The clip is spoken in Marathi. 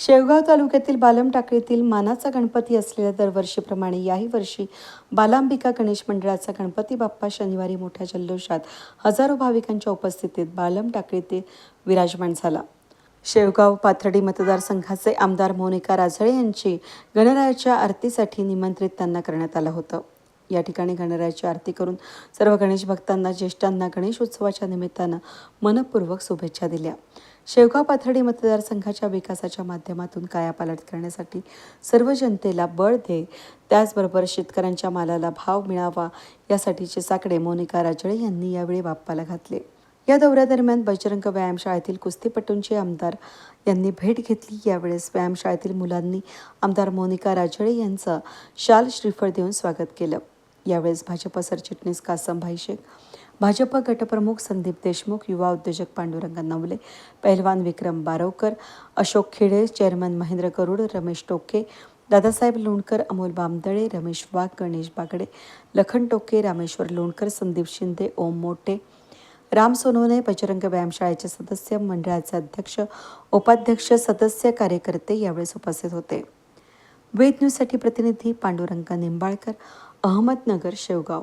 शेवगाव तालुक्यातील बालम टाकळीतील मानाचा गणपती असलेल्या दरवर्षीप्रमाणे याही वर्षी बालांबिका गणेश मंडळाचा गणपती बाप्पा शनिवारी मोठ्या जल्लोषात हजारो भाविकांच्या उपस्थितीत बालम टाकळीतील विराजमान झाला. शेवगाव पाथर्डी मतदारसंघाचे आमदार मोनिका राजळे यांची गणरायाच्या आरतीसाठी निमंत्रित त्यांना करण्यात आलं होतं. या ठिकाणी गणरायाची आरती करून सर्व गणेश भक्तांना ज्येष्ठांना गणेश उत्सवाच्या निमित्तानं मनपूर्वक शुभेच्छा दिल्या. शेवगाव पाथर्डी मतदारसंघाच्या विकासाच्या माध्यमातून कायापालट करण्यासाठी सर्व जनतेला बळ दे त्याचबरोबर शेतकऱ्यांच्या मालाला भाव मिळावा यासाठीचे साकडे मोनिका राजळे यांनी यावेळी बाप्पाला घातले. या दौऱ्यादरम्यान बजरंग व्यायामशाळेतील कुस्तीपटूंचे आमदार यांनी भेट घेतली. यावेळेस व्यायामशाळेतील मुलांनी आमदार मोनिका राजळे यांचं शाल श्रीफळ देऊन स्वागत केलं. यावेळेस भाजप सरचिटणीस कासमभाई शेख भाजप गटप्रमुख संदीप देशमुख युवा उद्योजक पांडुरंग नवले पहिलवान विक्रम बारवकर अशोक खेडे चेअरमन महेंद्र गरुड रमेश टोके दादासाहेब लोणकर अमोल बामदळे रमेश वाघ गणेश बागडे लखन टोके रामेश्वर लोणकर संदीप शिंदे ओम मोटे राम सोनवणे बजरंग व्यायामशाळेचे सदस्य मंडळाचे अध्यक्ष उपाध्यक्ष सदस्य कार्यकर्ते यावेळेस उपस्थित होते. वेद न्यूजसाठी प्रतिनिधी पांडुरंग निंबाळकर अहमदनगर शेवगाव.